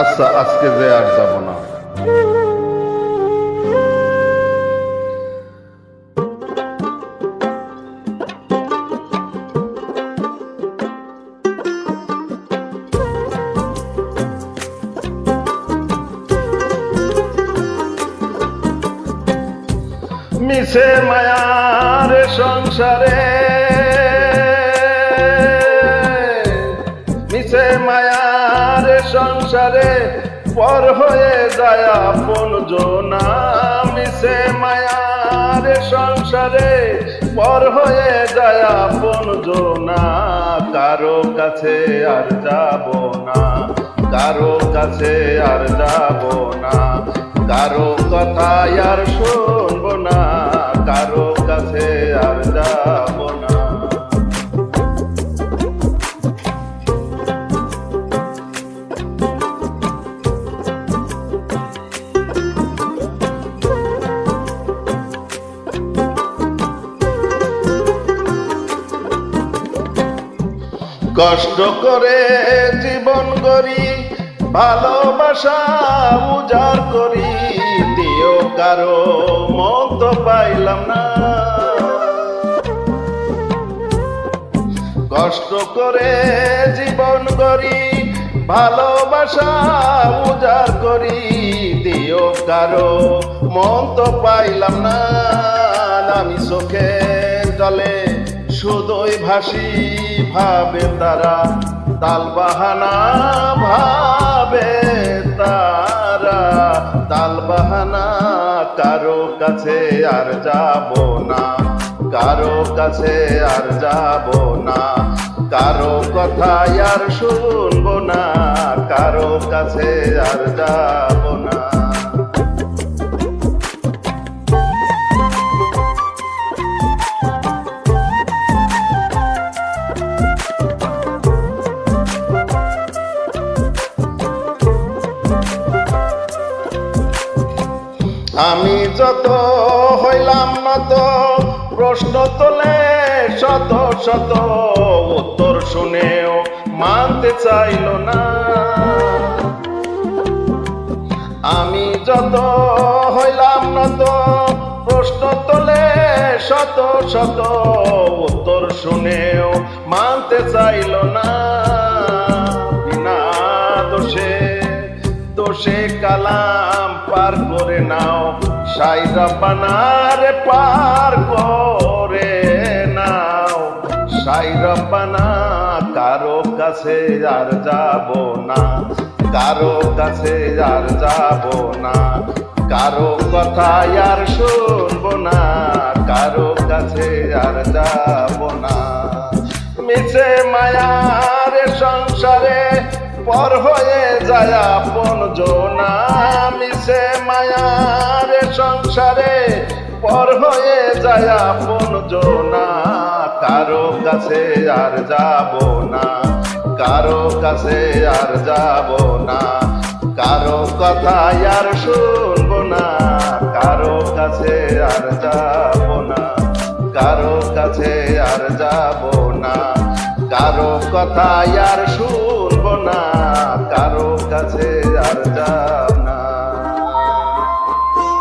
আচ্ছা আজকে যে আর যাব না। মিছে মায়ার সংসারে সংসারে পর হয়ে যায় আপন জোনা মিছে মায়ার সংসারে পর হয়ে যায় আপন জোনা। কারও কাছে আর যাব না, কারও কাছে আর যাব না। কারও কথা আর শুনব কষ্ট করে জীবন করি ভালোবাসা উজাড় করি দিও কারও মত পাইলাম না। কষ্ট করে জীবন করি ভালোবাসা উজাড় করি দিও কারও মন পাইলাম না। আমি চোখে জলে শুধুই ভাসি ভাবে তারা তাল বাহানা ভাবে তারা। তাল বাহানা কারও কাছে আর যাব না, কারও কাছে আর যাব না। কারও কথা আর শুনব না, কারও কাছে আর যাব না। আমি যত হইলাম নত, প্রশ্ন তোলে শত শত, উত্তর শুনেও মানতে চাইল না। আমি যত হইলাম নত, প্রশ্ন তোলে শত শত, উত্তর শুনেও মানতে চাইল না। বিনা দোষে দোষে কালাম পার করে নাও। সাইরা বানারে পার করে নাও। সাইরা বানা, কারও কাছে আর যাব না। কারও কাছে আর যাব না। কারও কথা আর শুনব না। কারও কাছে আর যাব না। মিছে মায়ার সংসারে পর হয়ে যায় আপন জোনা। মিছে মায়ার সংসারে পর হয়ে যায় আপন জোনা। কারও কাছে আর যাব না, কারও কাছে আর যাব না। কারও কথা আর শুনব না, কারও কাছে আর যাব না। কারও কাছে আর যাব না, কারও কথা আর শুনব না, কারও কাছে আর যাব